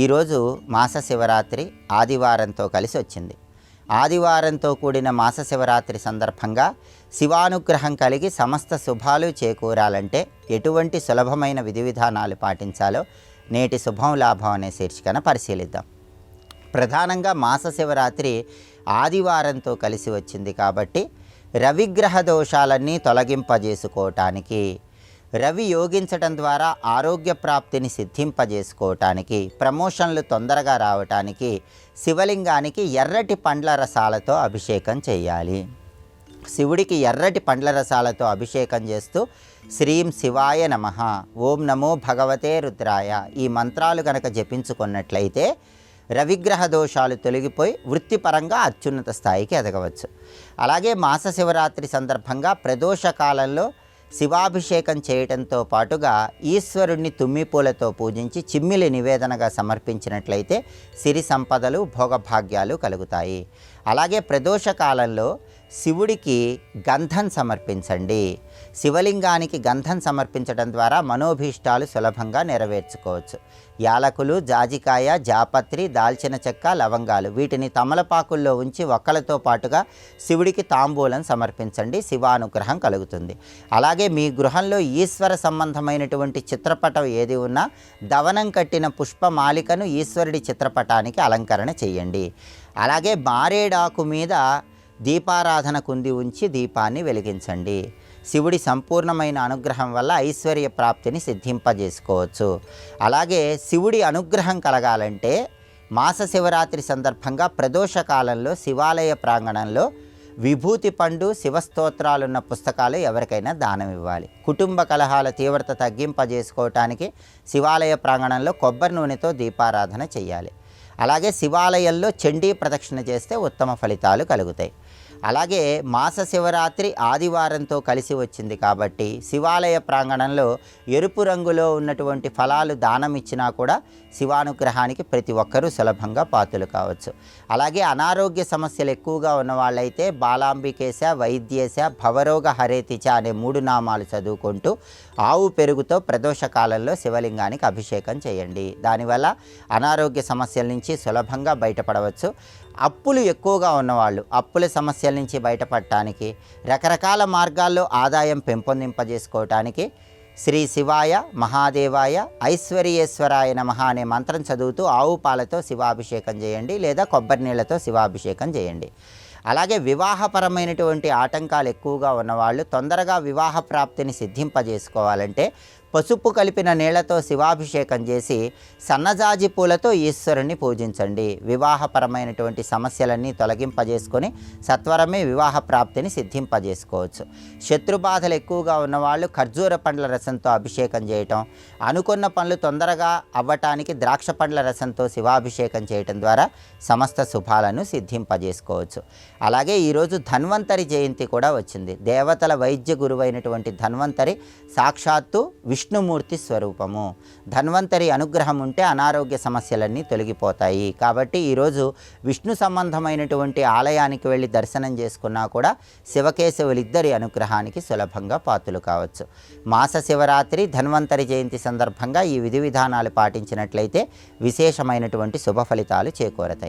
ఈరోజు మాస శివరాత్రి ఆదివారంతో కలిసి వచ్చింది. ఆదివారంతో కూడిన మాస శివరాత్రి సందర్భంగా శివానుగ్రహం కలిగి సమస్త శుభాలు చేకూరాలంటే ఎటువంటి సులభమైన విధి విధానాలు పాటించాలో నేటి శుభం లాభం అనే శీర్షికన పరిశీలిద్దాం. ప్రధానంగా మాస శివరాత్రి ఆదివారంతో కలిసి వచ్చింది కాబట్టి రవిగ్రహ దోషాలన్నీ తొలగింపజేసుకోవటానికి రవి యోగించటం ద్వారా ఆరోగ్య ప్రాప్తిని సిద్ధింపజేసుకోవటానికి ప్రమోషన్లు తొందరగా రావటానికి శివలింగానికి ఎర్రటి పండ్ల రసాలతో అభిషేకం చేయాలి. శివుడికి ఎర్రటి పండ్ల రసాలతో అభిషేకం చేస్తూ శ్రీం శివాయ నమ. ఓం నమో భగవతే రుద్రాయ. ఈ మంత్రాలు కనుక జపించుకున్నట్లయితే రవిగ్రహ దోషాలు తొలగిపోయి వృత్తిపరంగా అత్యున్నత స్థాయికి ఎదగవచ్చు. అలాగే మాస శివరాత్రి సందర్భంగా ప్రదోష కాలంలో శివాభిషేకం చేయటంతో పాటుగా ఈశ్వరుణ్ణి తుమ్మిపూలతో పూజించి చిమ్మిలి నివేదనగా సమర్పించినట్లయితే సిరి సంపదలు భోగభాగ్యాలు కలుగుతాయి. అలాగే ప్రదోష కాలంలో శివుడికి గంధం సమర్పించండి. శివలింగానికి గంధం సమర్పించడం ద్వారా మనోభీష్టాలు సులభంగా నెరవేర్చుకోవచ్చు. యాలకులు జాజికాయ జాపత్రి దాల్చిన చెక్క లవంగాలు వీటిని తమలపాకుల్లో ఉంచి ఒక్కలతో పాటుగా శివుడికి తాంబూలం సమర్పించండి. శివానుగ్రహం కలుగుతుంది. అలాగే మీ గృహంలో ఈశ్వర సంబంధమైనటువంటి చిత్రపటం ఏది ఉన్నా దవనం కట్టిన పుష్పమాలికను ఈశ్వరుడి చిత్రపటానికి అలంకరణ చేయండి. అలాగే మారేడాకు మీద దీపారాధన కుంది ఉంచి దీపాన్ని వెలిగించండి. శివుడి సంపూర్ణమైన అనుగ్రహం వల్ల ఐశ్వర్య ప్రాప్తిని సిద్ధింపజేసుకోవచ్చు. అలాగే శివుడి అనుగ్రహం కలగాలంటే మాస శివరాత్రి సందర్భంగా ప్రదోష కాలంలో శివాలయ ప్రాంగణంలో విభూతి పండు శివస్తోత్రాలున్న పుస్తకాలు ఎవరికైనా దానం ఇవ్వాలి. కుటుంబ కలహాల తీవ్రత తగ్గింపజేసుకోవటానికి శివాలయ ప్రాంగణంలో కొబ్బరి నూనెతో దీపారాధన చేయాలి. అలాగే శివాలయంలో చండీ ప్రదక్షిణ చేస్తే ఉత్తమ ఫలితాలు కలుగుతాయి. అలాగే మాస శివరాత్రి ఆదివారంతో కలిసి వచ్చింది కాబట్టి శివాలయ ప్రాంగణంలో ఎరుపు రంగులో ఉన్నటువంటి ఫలాలు దానం ఇచ్చినా కూడా శివానుగ్రహానికి ప్రతి ఒక్కరూ సులభంగా పాత్రలు కావచ్చు. అలాగే అనారోగ్య సమస్యలు ఎక్కువగా ఉన్న వాళ్ళైతే బాలాంబికేశ వైద్యేశ భవరోగ హరేతిచ అనే మూడు నామాలు చదువుకుంటూ ఆవు పెరుగుతో ప్రదోష కాలంలో శివలింగానికి అభిషేకం చేయండి. దానివల్ల అనారోగ్య సమస్యల నుంచి సులభంగా బయటపడవచ్చు. అప్పులు ఎక్కువగా ఉన్నవాళ్ళు అప్పుల సమస్యల నుంచి బయటపడటానికి రకరకాల మార్గాల్లో ఆదాయం పెంపొందింపజేసుకోవటానికి శ్రీ శివాయ మహాదేవాయ ఐశ్వర్యేశ్వరాయ నమ అనే మంత్రం చదువుతూ ఆవు పాలతో శివాభిషేకం చేయండి లేదా కొబ్బరి నీళ్ళతో శివాభిషేకం చేయండి. అలాగే వివాహపరమైనటువంటి ఆటంకాలు ఎక్కువగా ఉన్నవాళ్ళు తొందరగా వివాహ ప్రాప్తిని సిద్ధింపజేసుకోవాలంటే పసుపు కలిపిన నీళ్ళతో శివాభిషేకం చేసి సన్నజాజి పూలతో ఈశ్వరుణ్ణి పూజించండి. వివాహపరమైనటువంటి సమస్యలన్నీ తొలగింపజేసుకొని సత్వరమే వివాహ ప్రాప్తిని సిద్ధింపజేసుకోవచ్చు. శత్రుబాధలు ఎక్కువగా ఉన్నవాళ్ళు ఖర్జూర పండ్ల రసంతో అభిషేకం చేయటం అనుకున్న పనులు తొందరగా అవ్వటానికి ద్రాక్ష పండ్ల రసంతో శివాభిషేకం చేయటం ద్వారా సమస్త శుభాలను సిద్ధింపజేసుకోవచ్చు. అలాగే ఈరోజు ధన్వంతరి జయంతి కూడా వచ్చింది. దేవతల వైద్య గురువైనటువంటి ధన్వంతరి సాక్షాత్తు విష్ణుమూర్తి స్వరూపము. ధన్వంతరి అనుగ్రహం ఉంటే అనారోగ్య సమస్యలన్నీ తొలగిపోతాయి. కాబట్టి ఈరోజు విష్ణు సంబంధమైనటువంటి ఆలయానికి వెళ్ళి దర్శనం చేసుకున్నా కూడా శివకేశవులిద్దరి అనుగ్రహానికి సులభంగా పాత్రలు కావచ్చు. మాస శివరాత్రి ధన్వంతరి జయంతి సందర్భంగా ఈ విధి విధానాలు పాటించినట్లయితే విశేషమైనటువంటి శుభ ఫలితాలు చేకూరతాయి.